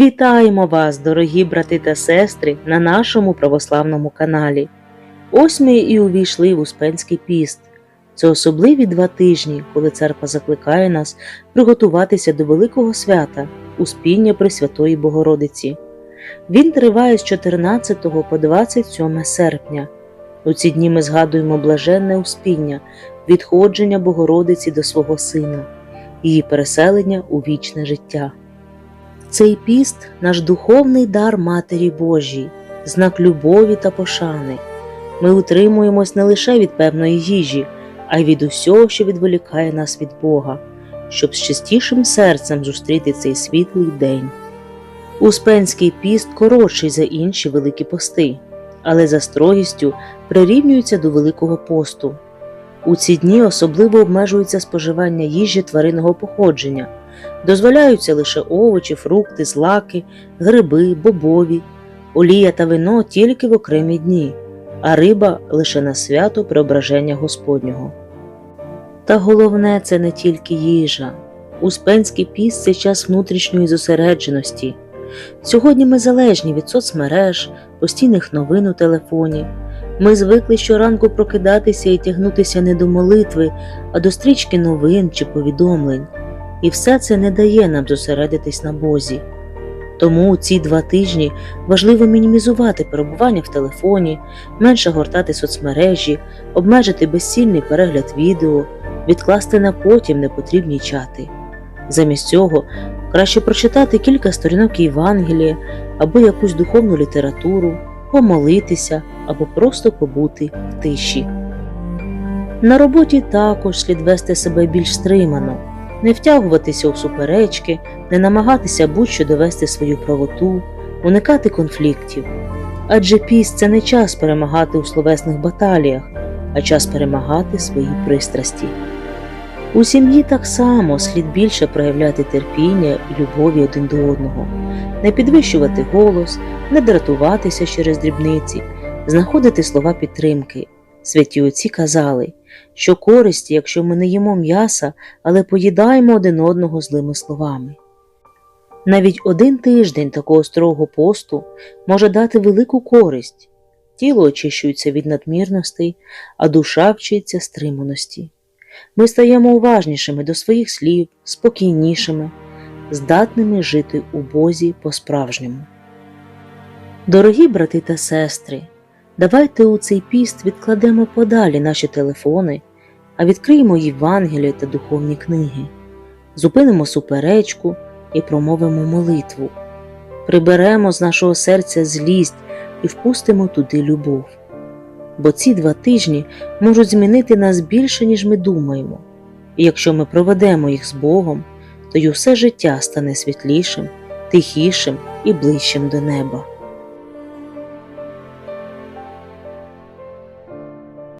Вітаємо вас, дорогі брати та сестри, на нашому православному каналі. Ось ми і увійшли в Успенський піст. Це особливі два тижні, коли церква закликає нас приготуватися до великого свята Успіння Пресвятої Богородиці. Він триває з 14 по 27 серпня. У ці дні ми згадуємо блаженне успіння, відходження Богородиці до свого Сина, її переселення у вічне життя. Цей піст наш духовний дар Матері Божій, знак любові та пошани. Ми утримуємось не лише від певної їжі, а й від усього, що відволікає нас від Бога, щоб з чистішим серцем зустріти цей світлий день. Успенський піст коротший за інші великі пости, але за строгістю прирівнюється до Великого посту. У ці дні особливо обмежується споживання їжі тваринного походження, дозволяються лише овочі, фрукти, злаки, гриби, бобові, олія та вино тільки в окремі дні, а риба лише на свято преображення Господнього. Та головне це не тільки їжа. Успенський піст це час внутрішньої зосередженості. Сьогодні ми залежні від соцмереж, постійних новин у телефоні. Ми звикли щоранку прокидатися і тягнутися не до молитви, а до стрічки новин чи повідомлень. І все це не дає нам зосередитись на Бозі. Тому у ці два тижні важливо мінімізувати перебування в телефоні, менше гортати соцмережі, обмежити безцільний перегляд відео, відкласти на потім непотрібні чати. Замість цього краще прочитати кілька сторінок Євангелія або якусь духовну літературу, помолитися або просто побути в тиші. На роботі також слід вести себе більш стримано, не втягуватися у суперечки, не намагатися будь-що довести свою правоту, уникати конфліктів. Адже піст це не час перемагати у словесних баталіях, а час перемагати свої пристрасті. У сім'ї так само слід більше проявляти терпіння і любові один до одного, не підвищувати голос, не дратуватися через дрібниці, знаходити слова підтримки. Святі отці казали, що користі, якщо ми не їмо м'яса, але поїдаємо один одного злими словами. Навіть один тиждень такого строгого посту може дати велику користь, тіло очищується від надмірностей, а душа вчиться стриманості. Ми стаємо уважнішими до своїх слів, спокійнішими, здатними жити у Бозі по-справжньому. Дорогі брати та сестри, давайте у цей піст відкладемо подалі наші телефони, а відкриємо Євангелія та духовні книги, зупинимо суперечку і промовимо молитву, приберемо з нашого серця злість і впустимо туди любов. Бо ці два тижні можуть змінити нас більше, ніж ми думаємо, і якщо ми проведемо їх з Богом, то й усе життя стане світлішим, тихішим і ближчим до неба.